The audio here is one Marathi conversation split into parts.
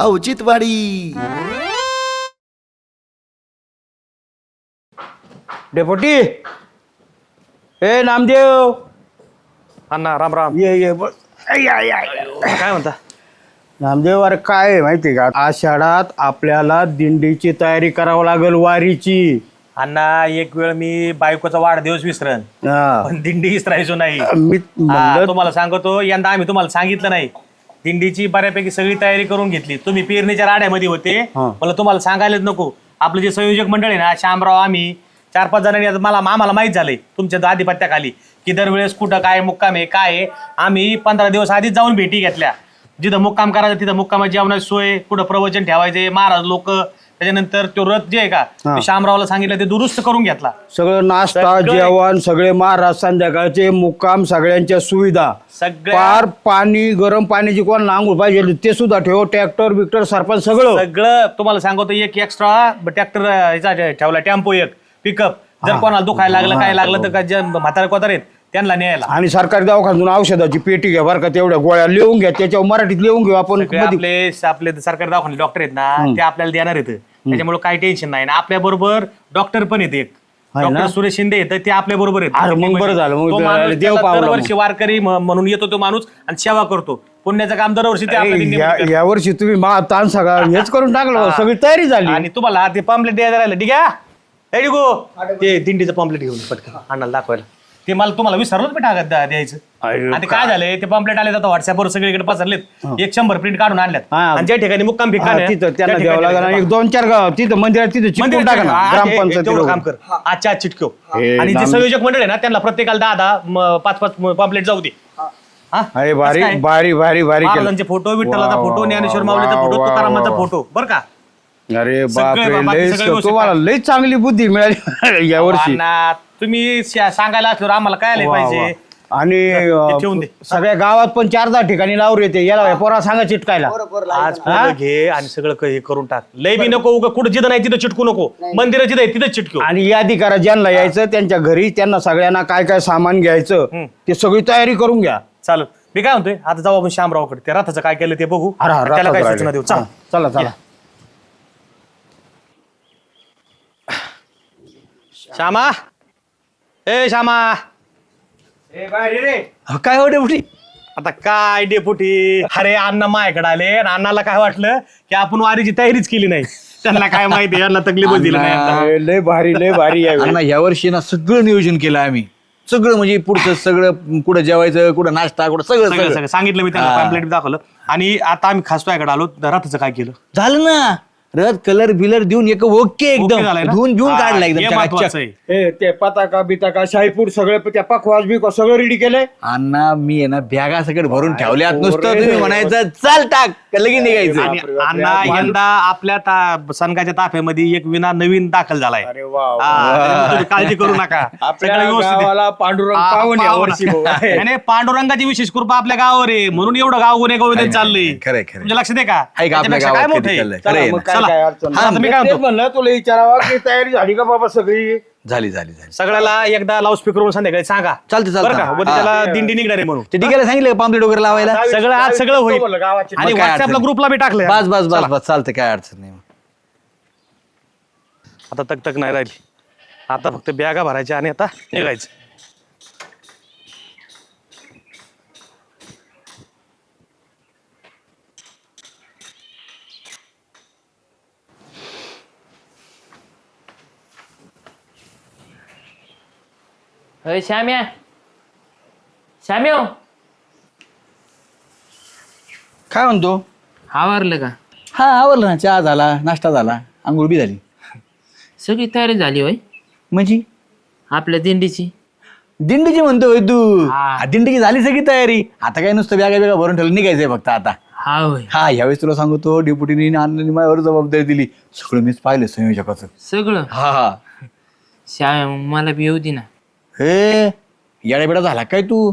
औचित्यवाडी। डेपोटी। ए नामदेव। अण्णा राम राम। ये ये बस. काय म्हणता? नामदेव अरे काय आहे माहिती का? आषाढात आपल्याला दिंडीची तयारी करावं लागेल वारीची. अण्णा एक वेळ मी बायकोचा वाढदिवस विसरन. हा. पण दिंडी विसरायचो नाही. मी हा, म्हणलं तुम्हाला सांगतो यंदा आम्ही तुम्हाला सांगितलं नाही. दिंडीची बऱ्यापैकी सगळी तयारी करून घेतली. तुम्ही पेरणीच्या राड्यामध्ये होते. हा. मला तुम्हाला सांगायलाच नको. आपलं जे संयोजक मंडळ आहे ना श्यामराव आम्ही चार पाच जणांनी आता मला आम्हाला माहीत झालंय तुमच्या आधिपत्याखाली की दरवेळेस कुठं काय मुक्काम आहे काय आहे. आम्ही पंधरा दिवस आधीच जाऊन भेटी घेतल्या. जिथं मुक्काम करायचं तिथं मुक्कामाची जेवणाची सोय कुठं प्रवचन ठेवायचे महाराज लोक त्याच्यानंतर तो रथ जे आहे का. ते श्यामरावला सांगितलं ते दुरुस्त करून घेतला. सगळं नाश्ता सगळं- जेवण सगळे महाराज संध्याकाळचे मुक्काम सगळ्यांच्या सुविधा. सगळ्या पार पाणी गरम पाण्याची कोणाला आंघोळ पाहिजे ते सुद्धा ठेव ट्रॅक्टर बिक्टर सरपंच सगळं. सगळं तुम्हाला सांगतो एक एक्स्ट्रा ट्रॅक्टर ह्याचा ठेवला टेम्पो एक पिकअप जर कोणाला दुखायला लागलं काय लागलं तर का जे म्हातारे कोतारे आहेत त्यांना न्यायला. आणि सरकारी दवाखान्यातून औषधाची पेटी घ्या बरं का तेवढ्या गोळ्या लिहून घ्या त्याच्यावर मराठीत लिहून घेऊ आपण सगळे मध्ये. आपले आपले सरकारी दवाखाने डॉक्टर आहेत ना ते आपल्याला देणार आहेत. त्याच्यामुळे काही टेन्शन नाही. ना आपल्या बरोबर डॉक्टर पण येते एक. आहे ना? डॉक्टर सुरेश शिंदे येतं ते आपल्या बरोबर अरे मग बरं झालं, मग तो देव माणूस त्याला पावला मग. दरवर्षी वारकरी म्हणून येतो तो माणूस आणि सेवा करतो. पुण्याचं काम दरवर्षी ते आपल्या या-. यावर्षी तुम्ही मा ताण सगळा हेच करून टाकलं सगळी तयारी झाली. आणि तुम्हाला ते पॉम्पलेट द्यायला राहिलं. ठीक आहे? गो ते दिंडीचं पॉम्पलेट घेऊन पटकन. अण्णाला दाखवायला. ते मला तुम्हाला विसरलोच मी टाकत द्या- द्यायचं. आणि काय झालंय? ते पॉम्पलेट आले आता व्हॉट्सअपवर सगळीकडे पसरलेत. एक शंभर प्रिंट काढून आणल्यात. हा. आणि ज्या ठिकाणी मुक्काम हा, आहे, तिथं त्यांना त्या द्यावं ठिकाणी लागेल आणि एक दोन चार गाव तिथं मंदिरात तिथं मंदिरात टाका ना हा, हे- हे- तेवढं काम कर. आजच्या आज चिटकव. हे आणि जे नाम- संयोजक मंडळ आहे ना त्यांना प्रत्येकाला दहा दहा पाच पाच पॉम्पलेट जाऊ दे. हा? अरे भारी कसं काय? भारी भारी भारी केलं. महाराजांचे फोटो विठ्ठलाचा वा, फोटो वा, ज्ञानेश्वर वा, माऊलीचा फोटो वा, तुकारामाचा वा. फोटो बरं का? अरे सगळे बापरे बाबा, लय सगळे गोष्टी तुम्हाला चांगली बुद्धी मिळाली यावर्षी अण्णा, तुम्ही शा- सांगायला असल्यावर आम्हाला काय आलं वा, पाहिजे. वा. आणि ते ठेवून दे. अं, सगळ्या गावात पण चार दहा ठिकाणी लावून येते. याला पोरा सांगा चिटकायला. आज पोरं घे आणि सगळं क- हे करून टाक. लय बी नको उगा. कुठं जिथं नाही तिथं चिटकू नको. मंदिर जिथं आहे तिथं चिटकू. आणि यादी करा ज्यांना यायचं त्यांच्या घरी त्यांना सगळ्यांना काय काय सामान घ्यायचं. ते सगळी तयारी करून घ्या. चालेल. मी काय म्हणतोय? आता जाऊ आपण शामरावकडे त्या रथाचं काय केलं ते बघू. अरे हा, त्याला काय सूचना देऊ. चल. हा, चला चला. श्यामा? ए श्यामा. काय हो डेपुटी? आता काय डेपुटी? अरे अण्णा माझ्याकडे आले आणि अण्णाला काय वाटलं की आपण वारीची तयारीच केली नाही? त्यांना काय माहिती यांना तकलीफच दिली नाही आता. अरे, लय भारी लय भारी यावेळी. अण्णा या वर्षी ना सगळं नियोजन केलं आम्ही. सगळं म्हणजे पुढचं सगळं कुठं जेवायचं कुठं नाश्ता कुठं सगळं सगळं सांगितलं मी त्यांना हा. पॅम्पलेट दाखवलं. आणि आता आम्ही खास याकडे आलो रथाचं काय केलं? झालं ना. रथ कलर बिलर देऊन एक ओके एकदम ना? धुवून घेऊन हा, काढला हे एकदम महत्वाचं चकाचक. आहे. ए, ते पताका बिताका शाहीपूर सगळे त्या पखवाज बिकवाज सगळं रेडी केलंय अण्णा मी आहे ना बॅगा सगळं भरून ठेवल्यात नुसतं. तुम्ही म्हणायचं चाल टाक का लगेच निघायचं आणि अण्णा यंदा आपल्या ता- संघाच्या ताफ्यामध्ये एक विना नवीन दाखल झालाय अरे वा वा. हा, त्याच्यामुळे तुम्ही काळजी करू नका आपल्या सगळं व्यवस्थित आहे. गावाला पांडुरंग हा, भाऊ. नाही, नाही, पांडुरंगाची विशेष कृपा आपल्या गावावर आहे म्हणून एवढं गाव गुन्हे गोविंद चाललंय खरंय, खरंय. तुमच्या लक्षात आहे का आहे का आपल्या त्याच्यापेक्षा काय गावात मोठं कधी आहे? चाललंय? चला, खरं आहे मग ना. काय चला. काय अडचण हा, नाही. तर मी काय तेच म्हणतो? म्हणलं तुला विचारावा की तयारी झाली का बाबा सगळी? झाली झाली झाली. सगळ्याला एकदा लाऊडस्पीकरवरून संध्याकाळी सांगा. चालतं, चालतं. बरं का? उद्या हा. त्याला दिंडी निघणार आहे म्हणून. ते डिग्याला सांगितलं पाम्पलेट वगैरे लावायला? सगळं आज सगळं होईल. म्हणलं गावाची आणि मग काय व्हॉट्सअपला अडचण ग्रुपला बी टाकलं बस बस बस बस. चालतं काय अडचण नाही. आता तक तक नाही राहिली. आता फक्त बॅगा भरायच्या आणि आता निघायचं. अय श्याम्या श्याम्या हो. काय म्हणतो? आवरलं का? हा आवडलं ना. चहा झाला नाश्ता झाला. आंघोळ बी झाली. सगळी तयारी झाली होय? म्हणजे? आपल्या दिंडीची. दिंडीची म्हणतोय तू. हा. हा, दिंडीची झाली सगळी तयारी. आता काय नुसतं बॅगा बिगा भरून ठेवलं निघायचंय फक्त आता. हा होय. हा यावेळेस तुला सांगतो डेप्युटीनी अण्णांनी माझ्यावर जबाबदारी दिली. सगळं मीच पाहिलं संयोजकाचं. सगळं? हा हा. श्याम मला बी येऊ दे ना. हे येडा बेडा झाला काय तू?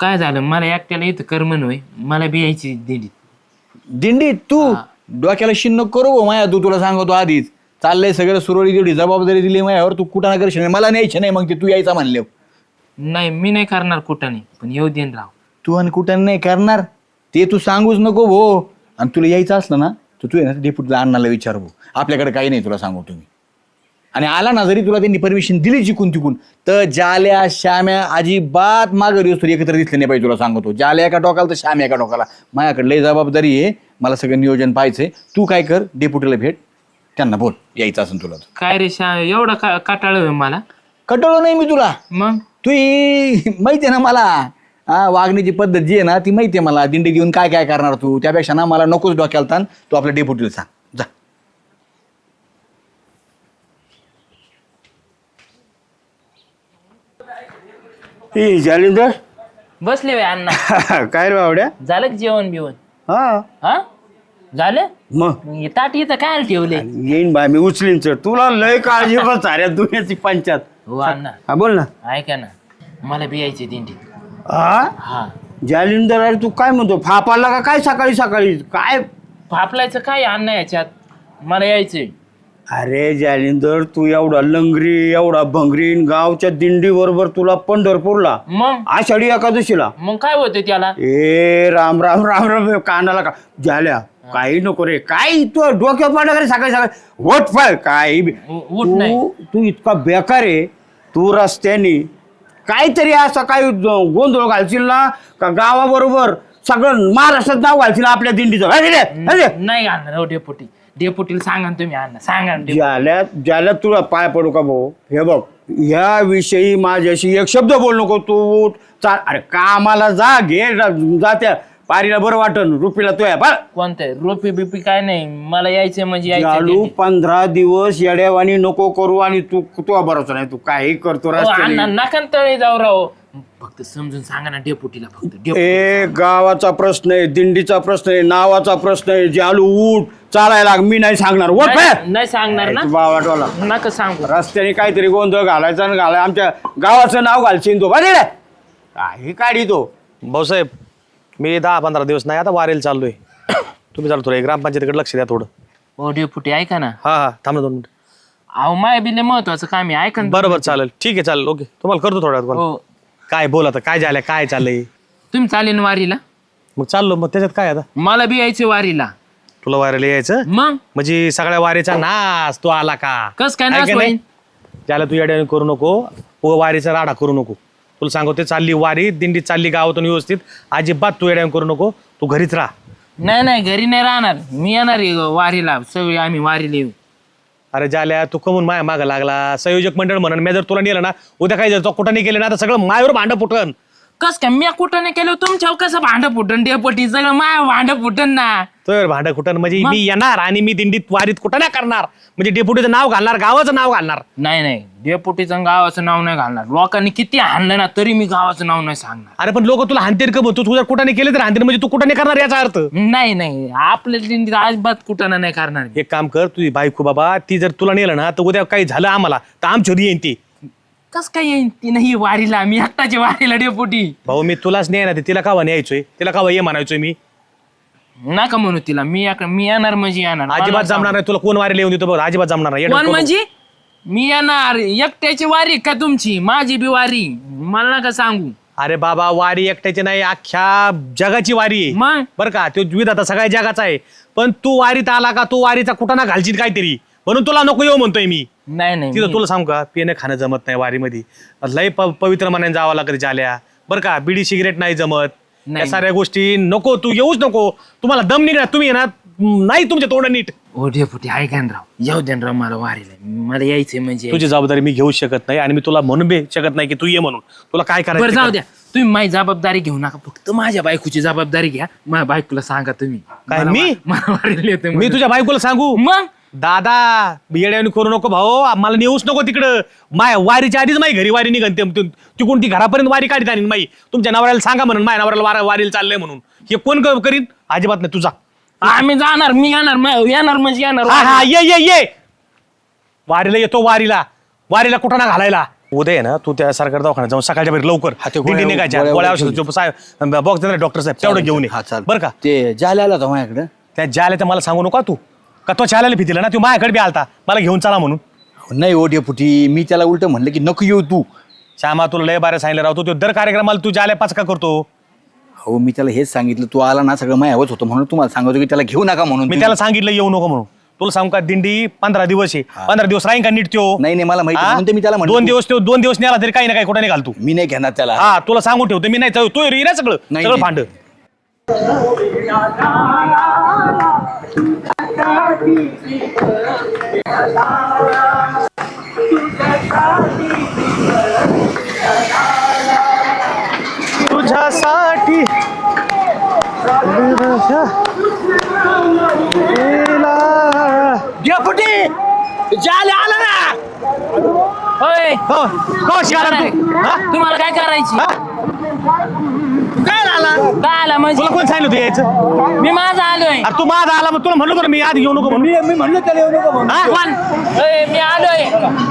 काय झालं? मला एकट्याला इथं करमन होय. मला बी यायची दिंडीत दिंडी? तू? डोक्याला शिन्न करू माया तू तुला सांगतो आधीच. चाललंय सगळं सुरळीत एवढी जबाबदारी दिली मायावर तू कुठं ना करशील मला न्यायचं नाही मग ते तू यायचा म्हणले नाही मी नाही करणार कुठं नाही पण येऊ दे ना राव. तू आणि कुठं नाही करणार? ते तू सांगूच नको भो. आणि तुला यायचं असलं ना तर तू आहे ना डेप्युटीला अण्णाला विचार भाऊ आपल्याकडे काही नाही तुला सांगू तुम्ही. आणि आला ना जरी तुला त्यांनी परमिशन दिली जिकून तिकून तर जाल्या श्याम्या अजिबात मागं दिवस एकत्र दिसले नाही पाहिजे तुला सांगतो. जाल्या एका टोकाला तर श्याम्या एका टोकाला माझ्याकडे लय जबाबदारी आहे मला सगळं नियोजन पाहिजे तू काय कर डेप्युटीला भेट त्यांना बोल यायचं असेल तुला. काय रे शा एवढं का काटाळ मला? कटवलो नाही मी तुला. मग? तू माहिती आहे ना मला? हा वागण्याची पद्धत जी आहे ना ती माहिती आहे मला. दिंडी देऊन काय काय करणार तू? त्यापेक्षा ना मला नकोच डोक्याला ताण. तू आपल्या डेप्युटीला सांग. जा. जालिंदर? बसले वे अण्णा. काय रे बावड्या? झालं का जेवण बिवण? हा. हा? झालं? मग मग हे ताट इथं काय ठेवले? येईन बा मी उचलीन चढ. तुला लय काळजी बस साऱ्या दुनियाची पंचायत. हो अण्णा. हा बोल ना. ऐका ना मला बियायचे दिंडी. हा हा. जालिंदर अरे तू काय म्हणतो? फापाला का काय सकाळी सकाळी? काय? फापलायचं काय अण्णा याच्यात? मला यायचंय. अरे जालिंदर तू एवढा लंगरी एवढा भंगरीन गावच्या दिंडी बरोबर तुला पंढरपूरला मग? आषाढी एकादशीला. मग काय होतं त्याला? ए राम राम राम राम कानाला का झाल्या. काही नको रे. काय तू डोक्यात पाडा रे सकाळी सकाळी. वट फाय काही बी. उ- उठ नाही. तू तू इतका बेकार आहे. तू रस्त्याने काहीतरी असं काही गोंधळ घालशील ना का गावाबरोबर सगळं महाराष्ट्रात नाव घालशील आपल्या दिंडीचं. रे, रे. नाही घालणार हो डेपुटी. डेपुटीला सांगा ना तुम्ही अण्णा सांगा ना. ज्याला ज्याला तुला पाय पडू का भाऊ? हे बघ ह्या विषयी माझ्याशी एक शब्द बोल नको तू चाल. अरे कामाला जा घे जा- जात्या पारीला बरं वाटन रुपीला तो आहे बा कोणतं रोपी बिपी काय नाही. मला यायचंय म्हणजे चालू. पंधरा दिवस येड्यावानी नको करू आणि तू तू भरोसा नाही तू काही करतो अण्णा रस्त्याने. नका ना तळी जाऊ राव. फक्त समजून सांगा ना डेपुटीला फक्त डेपुटी ए गावाचा प्रश्न आहे दिंडीचा प्रश्न आहे नावाचा प्रश्न आहे जालू उठ चालायला लाग मी नाही सांगणार. बे. नाही नाही सांगणार ना. बावाटवाला नका सांगू. रस्त्याने काहीतरी गोंधळ घालायचा आणि घालाय. आमच्या गावाचं नाव घालशील तो. बरे काही काढी तो. भाऊसाहेब मी दहा पंधरा दिवस नाही आता वारेल चाललोय. तुम्ही चालतो रे ग्रामपंचायतीकडे लक्ष द्या थोडं. हो डेपुटी ऐका ना. हा हा थांब दोन मिनिट. अहो माय बिले महत्वाचं काम आहे ऐका ना. बरोबर चालेल. ठीक आहे चालेल. ओके. तुम्हाला करतो थोड्या वेळात call. हो. काय बोल आता काय झालं काय चाललंय? तुम्ही चालेल वारीला? मग चाललो मग त्याच्यात काय आता? मला बी यायचं वारीला. तुला वाऱ्याला यायचं? मग? म्हणजे सगळ्या वारीचा नाच तो आला का? कस काय नाही? होईन? त्याला तू येड्याने करू नको व वारीचा राडा करू नको. तुला सांगतो चालली वारी दिंडीत चालली गावातून व्यवस्थित. अजिबात तू येड्याने करू नको तू घरीच राहा. नाही नाही घरी नाही राहणार. मी येणार आहे वारीला सगळे आम्ही वारीला येऊ. अरे जाल्या तू कमून माया मागं लागला. संयोजक मंडळ म्हणून मी जर तुला नेलं ना उद्या काही जर तो कुठं नाही केलं ना तर सगळं मायावर भांड फुटन. कस काय? मी कुठं नाही केलं? तुमच्यावर कसं भांड फुटन डेपटी? सगळं माय भांड फुटन ना. तर भांड फुटन म्हणजे मी येणार आणि मी दिंडीत वारीत कुठं नाही करणार? म्हणजे डेप्युटीचं नाव घालणार गावाचं नाव घालणार? नाही नाही. डेपुटीचं गावाचं नाव नाही घालणार. लोकांनी किती हाणलं ना तरी मी गावाचं नाव नाही सांगणार. अरे पण लोक तुला हानतीर कम तू तुझ्या कुठं नाही केलं तर हानतीर म्हणजे तू कुठं नाही करणार याचा अर्थ? नाही नाही. आपल्या दिंडीत अजिबात कुठं नाही करणार एक काम कर तुझी बायको बाबा ती जर तुला नेलं ना तर उद्या काही झालं आम्हाला तर आमची येईन ती. कस काय येईन? ती नाही वारीला मी एकटाची वारीला डेपुटी. भाऊ मी तुलाच नाही ना तिला कावा न्यायचोय? तिला कावा ये म्हणायचोय मी? नका म्हणू तिला मी मी येणार म्हणजे येणार. मला अजिबात सांगू. जमणार नाही तुला कोण वारी लिहून देतो बघ अजिबात जमणार नाही. कोण. म्हणजे? मी येणार. एकट्याची वारी का तुमची? माझी बी वारी. मला नका सांगू. अरे बाबा वारी एकट्याची नाही अख्ख्या जगाची वारी आहे. मग? बरं का तो विध आता सगळ्या जगाचा आहे. पण तू वारीत आला का तू वारीचा कुठं ना घालशील काहीतरी? म्हणून तुला नको येऊ म्हणतोय मी. नाही नाही तिथं मी- तुला सांगू का? पिणं खाणं जमत नाही वारीमध्ये. लय प पवित्र मनाने जावं लागत झाल्या बरं का? बिडी सिगरेट नाही जमत. नाही. या साऱ्या गोष्टी नको तू येऊच नको. तुम्हाला दम निघणार. तुम्ही येणार नाही तुमच्या तोंड नीट. ओ डेपुटी ऐका ना राव. येऊ दे ना राव मला वारीला. मला यायचंय म्हणजे. तुझी जबाबदारी मी घेऊ शकत नाही आणि मी तुला म्हणून बी शकत नाही की तू ये म्हणून. तुला काय बरं करायचं जाऊ द्या. तुम्ही माझी जबाबदारी घेऊ नका. फक्त माझ्या बायकोची जबाबदारी घ्या. माझ्या बायकोला सांगा तुम्ही. काय, मला मी? मला वारीला येतं. मी म्हणून. तुझ्या बायकोला सांगू? मग? दादा येड्याने करू नको भाऊ. मला नेऊच नको तिकडं. माय वारीच्या आधीच माई घरी वारी निघन ते- ते- तिकडून ती घरापर्यंत वारी काढीत आणि माई तुमच्या नवऱ्याला सांगा म्हणून माझ्या नवऱ्याला वारा वारीला चाललंय म्हणून. हे कोण करीन? अजिबात नाही तुझा आम्ही जाणार मी येणार म- येणार म्हणजे येणार. हा हा ये ये ये. वारीला येतो वारीला. वारीला कुठं ना घालायला. उद्या आहे ना तू त्या सरकारी दवाखान्यात जाऊन सकाळच्या वेळी लवकर हा, ते दिंडी गोळ्या- निघायच्या. गोळ्या- गोळ्या गोळ्या औषध साहेब बॉक्स डॉक्टर साहेब तेवढं घेऊन ये. हा चाल बरं का? ते जायला आला होता माझ्याकडे. त्या ज्याला तर मला सांगू नका तू. का तो चालायला भीतीला ना? तू माझ्याकडे बी आलता. मला घेऊन चला म्हणून. नाही ओ डेपुटी मी त्याला उलट म्हणलं की नको येऊ तू. श्यामा तुला लय बारे सांगितलं राहतो तो दर कार्यक्रमाला तू ज्याला पाचका करतो? हो मी त्याला हेच सांगितलं. तू आला ना सगळं मायावत होतं म्हणून तुम्हाला सांगतो की त्याला घेऊ नका म्हणून मी. त्याला सांगितलं येऊ नको म्हणून. तुला सांगू का दिंडी पंधरा दिवस आहे. पंधरा दिवस राहीन का नीट त्यो? नाही नाही मला माहिती. हा? म्हणून मी त्याला म्हणतो दोन दिवस त्यो दोन दिवस नेला तरी काही ना काही कुठे नाही घालतो मी नाही घेणार त्याला. हा तुला सांगून ठेवतो. मी नाही तो येईल ना सगळं. नाही, सगळं नाही. भांड. तुझ्यासाठी जाले आला ना. होय. हो हो तू हा? तुम्हाला काय करायची? हा? काय आला म्हणजे तुला कोण सांगितलं होतं यायचं? मी माझा आलोय. अरे तू माझा आला मग तुला म्हणलो तर मी आधी घेऊ नको म्हणून? मी म्हणलं त्याला येऊ नको म्हणून. हा? कोण? होय, मी आलोय.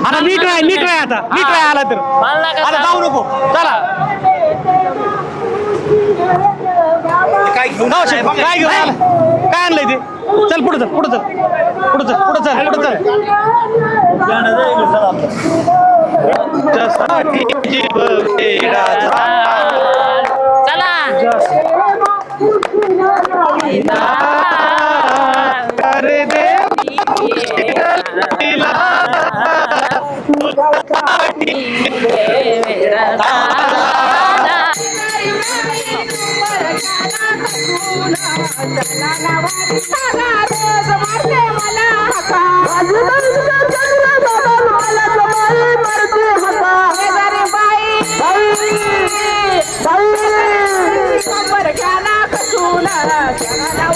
आता नीट राह नीट राह आता. नीट राह आला तर. मला नका आता सांगू. जाऊ नको. चला. काय घेऊन काय घेऊन आला काय आणलंय ते? चल पुढे चल पुढे चल. पुढे चल पुढे चल पुढे चल. मला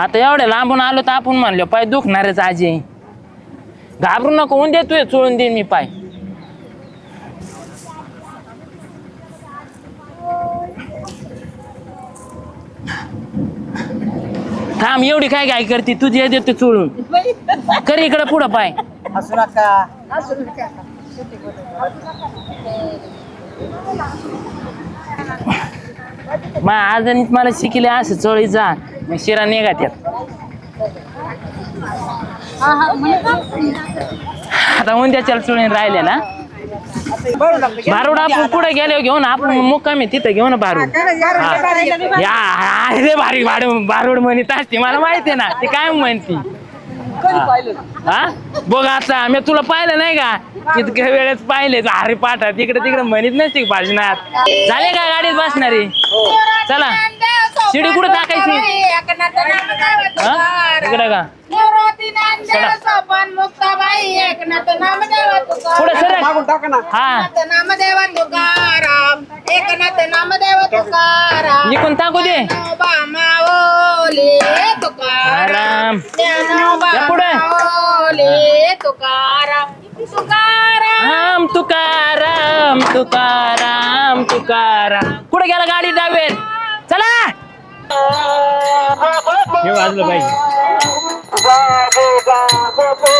आता एवढ्या लांबून आलो तर आपण म्हणलो पाय दुखणारच आजी. घाबरू नको उद्या तू चोळून देईन मी पाय. थांब एवढी काय काय करते? तुझी देतो चोळून. कर इकडं पुढं पाय. मग आज आणि मला शिकले असं चोळी जा. मग शिरा निघा त्यात. आता उद्याच्याला चोळीन राहिले ना. बारूड आपण पुढे गेलो घेऊन आपण मुक्कामी तिथं घेऊन बारूड हा. या अरे भारी बारूड बारूड म्हणत असते मला माहिती आहे ना ती काय म्हणती? हा. बघ आता मी तुला पाहिलं नाही का? इतक्या वेळेस पाहिले. अरे पाठा तिकडे तिकडे म्हणत नसते भाजनात झाले का गाडीत बसणारी? चला. शिडी कुठे टाकायची? हा? इकडे का? पुढे सर हा नामदेव तुकाराम एकनाथ नामदेव तुकाराम इकडून टाकू दे ज्ञानोबा माऊली तुकाराम आराम ज्ञानोबा या पुढे. माऊली तुकाराम तुकाराम राम तुकाराम तुकाराम तुकाराम कुठे गेला गाडी डावेल चला हे वाजलं पाहिजे ए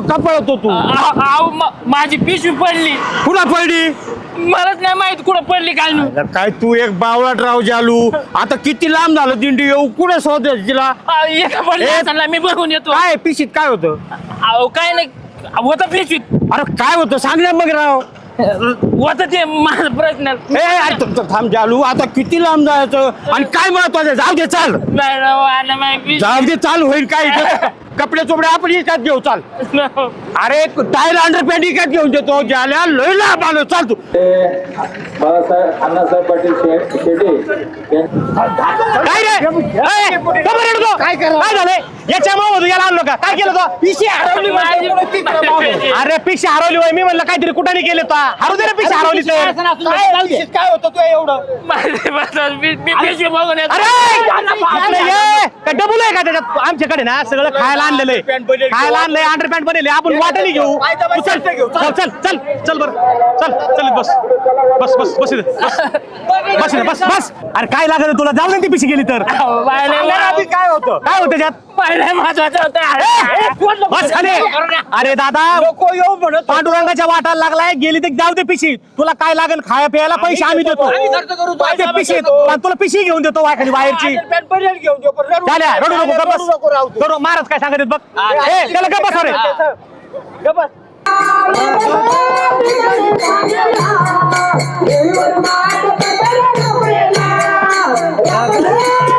का पळतो तू? आव, म- माझी पिशवी पडली. कुणा पडली? मलाच नाही माहीत कुठं पडली काल मी अरे काय तू एक बावळाट राव जालू. आता किती लांब झालं दिंडी येऊ? कुठे शोधायचं तिला? आ, एका पडली ए, असेल ना, मी बघून येतो. काय पिशीत काय होतं? काय नाही होत पिशवीत अरे काय होतं? सांग ना मग राव. होत ते माझा प्रश्न. ए अरे थांब जालू. आता किती लांब जायचं? आणि काय महत्वाचं जाऊ दे चाल. नाही राव, आलं माझी पिशवी. जाऊ दे चाल होईल काय इथं? कपडे चोपडे आपण इकत घेऊ चाल. अरे टायर अंडरपॅन्ट इकत घेऊन देतो. ज्याला लय लांब आलो चाल तू. बाळासाहेब अण्णासाहेब पाटील शे- शेटे यांच्या काय रे? ए? काय झालंय? याच्या मावं याला आणलं का? काय केलं तो? पिशी हरवली. अरे पिशी हरवली होय. मी म्हणलं काहीतरी कुठाने केलं तो? हरवू दे रे पिशी हरवली तर. काय काय होतं तू एवढं? अरे आपलं हे काय डबल आहे का त्याच्यात? आमच्याकडे ना सगळं खायला आणलेलं आहे. खायला आणलंय? अंडर पॅन्ट बनले आपण वाटणी घेऊ. चल चल चल चल चल बर. चल चल बस. बस बस बस इथं, बस. बस बस बस. अरे काय लागत तुला? जाऊ दे ती पिशी गेली तर. काय होतं? काय होतं त्याच्यात? पहिलं महत्वाचं होतं. बस खाली. अरे दादा पांडुरंगाच्या वाटाला लागलाय गेली तर जाऊ दे पिशी. तुला काय लागेल खाया प्यायला पैसे आम्ही देतो ते पिशी पण तुला पिशी घेऊन देतो वायखाली बाहेरची. झाल्या रडू नको गप्प बस. करू महाराज काय सांगत आहेत बघ. ए, त्याला गप्प बस रे. माझी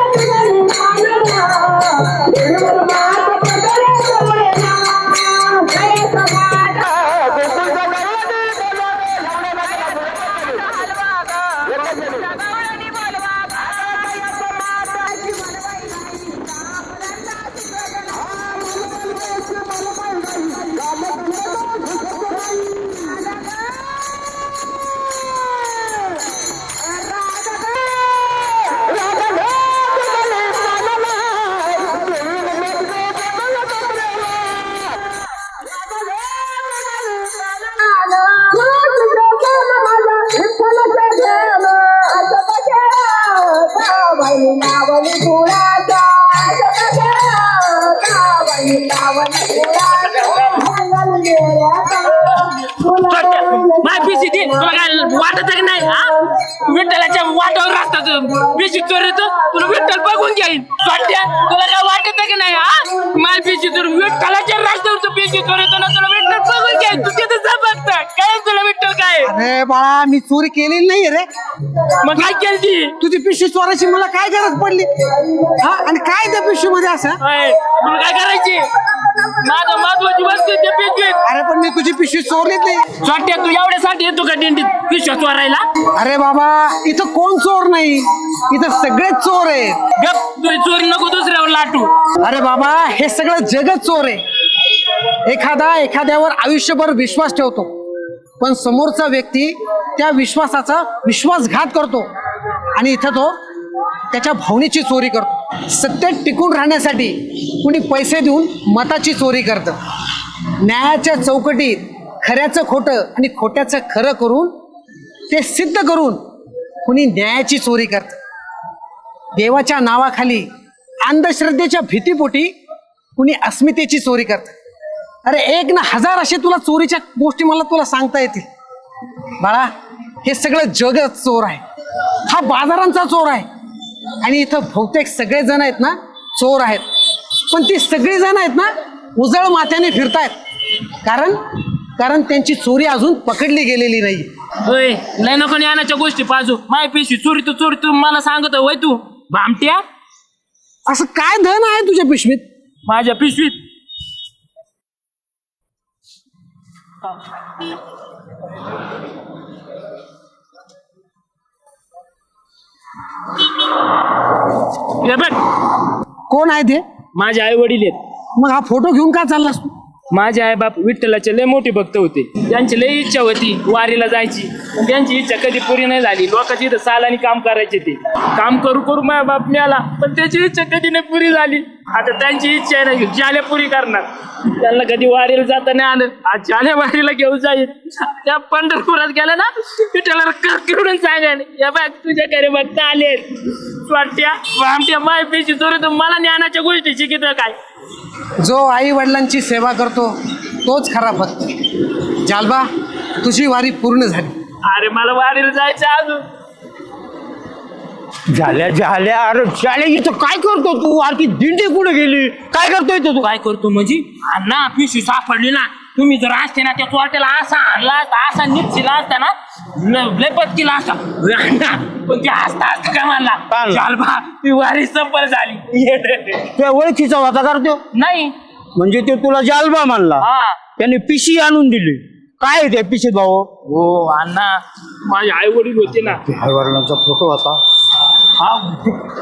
तुला विठ्ठल बघून घेईन. स्वाट्या तुला काय वाटत की नाही हा? माझी पिशी चोर विठ्ठलाच्या रस्त्यावर तू पिशी ना तुला विठ्ठल बघून घेईन. तू तिथं जा फक्त काय तुला विठ्ठल काय? अरे बाळा मी चोरी केलेली नाही रे. मग काय केली ती तुझी पिशवी चोरायची मला काय गरज पडली? हा? आणि काय त्या पिशवी मध्ये असं तुला काय करायची? माझं महत्वाची वस्तू आहे पिशवीत. अरे पण मी तुझी पिशवी चोरलीच नाही. छोट्या तू एवढ्यासाठी येतो का दिंडीत? पिशव्या चोरायला? अरे बाबा इथं कोण चोर नाही? इथं सगळेच चोर आहे. गप तुझी चोरी नको दुसऱ्यावर लाटू. अरे बाबा हे सगळं जगच चोर आहे. एखादा एखाद्यावर आयुष्यभर विश्वास ठेवतो पण समोरचा व्यक्ती त्या विश्वासाचा विश्वासघात करतो आणि इथं तो त्याच्या भावनेची चोरी करतो. सत्तेत टिकून राहण्यासाठी कुणी पैसे देऊन मताची चोरी करतं. न्यायाच्या चौकटीत खऱ्याचं खोटं आणि खोट्याचं खरं करून ते सिद्ध करून कुणी न्यायाची चोरी करतं. देवाच्या नावाखाली अंधश्रद्धेच्या भीतीपोटी कुणी अस्मितेची चोरी करतात अरे एक ना हजार असे तुला चोरीच्या गोष्टी मला तुला सांगता येतील. बाळा हे सगळं जगच चोर आहे. हा बाजारांचा चोर आहे. आणि इथं बहुतेक सगळे जण आहेत ना चोर आहेत. पण ती सगळी जण आहेत ना उजळ माथ्याने फिरतायत. कारण कारण त्यांची चोरी अजून पकडली गेलेली नाही होय लय नको ज्ञानाच्या गोष्टी पाजू. माय पिशी चोरी तू चोरी तू मला सांगत वय तू. भामट्या असं काय धन आहे तुझ्या पिशवीत? माझ्या पिशवीत. हे बघ. कोण आहे ते? माझे आई वडील आहेत. मग हा फोटो घेऊन का चाललास तू? माझे आई बाप विठ्ठलाचे लय मोठे भक्त होते. त्यांची लय इच्छा होती वारीला जायची. पण त्यांची इच्छा कधी पुरी नाही झाली. लोकांची इथं सालानी काम करायचे ते. काम करू करू माझ्या बाप मिळाला पण त्याची इच्छा कधी नाही पुरी झाली. आता त्यांची इच्छा आहे ना जाल्या पुरी करणार. त्यांना कधी वारीला जाता नाही आलं आज जाल्या वारीला घेऊन जाईल त्या पंढरपुरात गेला ना विठ्ठलाला करकडून सांगायला या बाग तुझ्या घरी भक्त आले वाटत्या आमच्या माय पेशी चोरी तर मला ज्ञानाच्या गोष्टी शिकित काय? जो आई वडिलांची सेवा करतो तोच खरा भक्त. जालबा तुझी वारी पूर्ण झाली. अरे मला वारीला जायचं अजून. झाल्या झाल्या. अरे झाल्या इथं काय करतो तू? अरे ती दिंडी कुठे गेली? काय करतोय इथं तू? काय करतो म्हणजे? अण्णा पिशवी सापडली ना. तुम्ही जर असते ना त्या चोरट्याला असा आणला असता असा निपचिला असता ना ल- लय पत्कीला असता. अरे अण्णा पण ते हसता हसता काय म्हणला? काय? चाल बा ती वारी संपल झाली. तुझ्या ओळखीचा होता करतो नाही. म्हणजे ते तुला जालबा मानला हा. त्याने पिशी आणून दिली. काय आहे त्या पिशीत भाऊ? हो अण्णा माझे आई वडील होते ना. वडिलांचा फोटो होता. हा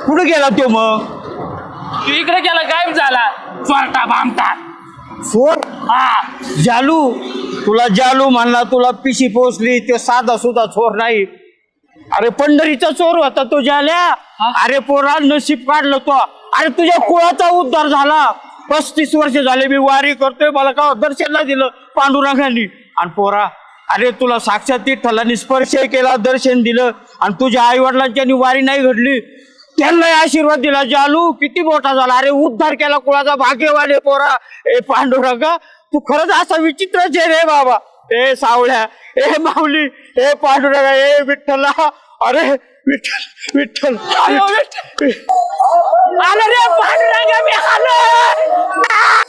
कुठे गेला तो मग? तू इकडे गेला गायब झाला. चोरटा बामटा चोर? हा. जालू? तुला जालू म्हणला तुला पिशी पोचली ते साधा सुद्धा चोर नाही. अरे पंढरीचा चोर होता तो जाल्या. अरे पोरा नशीब काढलं तो. अरे तुझ्या कुळाचा उद्धार झाला. पस्तीस वर्ष झाले मी वारी करतोय मला का दर्शनला दिलं? पांडुरंगांनी. आणि पोरा अरे तुला साक्षात विठ्ठलांनी स्पर्श केला दर्शन दिलं आणि तुझ्या आई वडिलांच्या वारी नाही घडली. त्यांना आशीर्वाद दिला जालू किती मोठा झाला. अरे उद्धार केला कुळाचा भाग्यवाले पोरा. ए पांडुरंगा तू खरंच असा विचित्रच आहे रे बाबा. ए सावळ्या ए माऊली ए पांडुरंगा ए विठ्ठला. अरे विठ्ठल विठ्ठल आलो रे पांडुरंगा मी आलो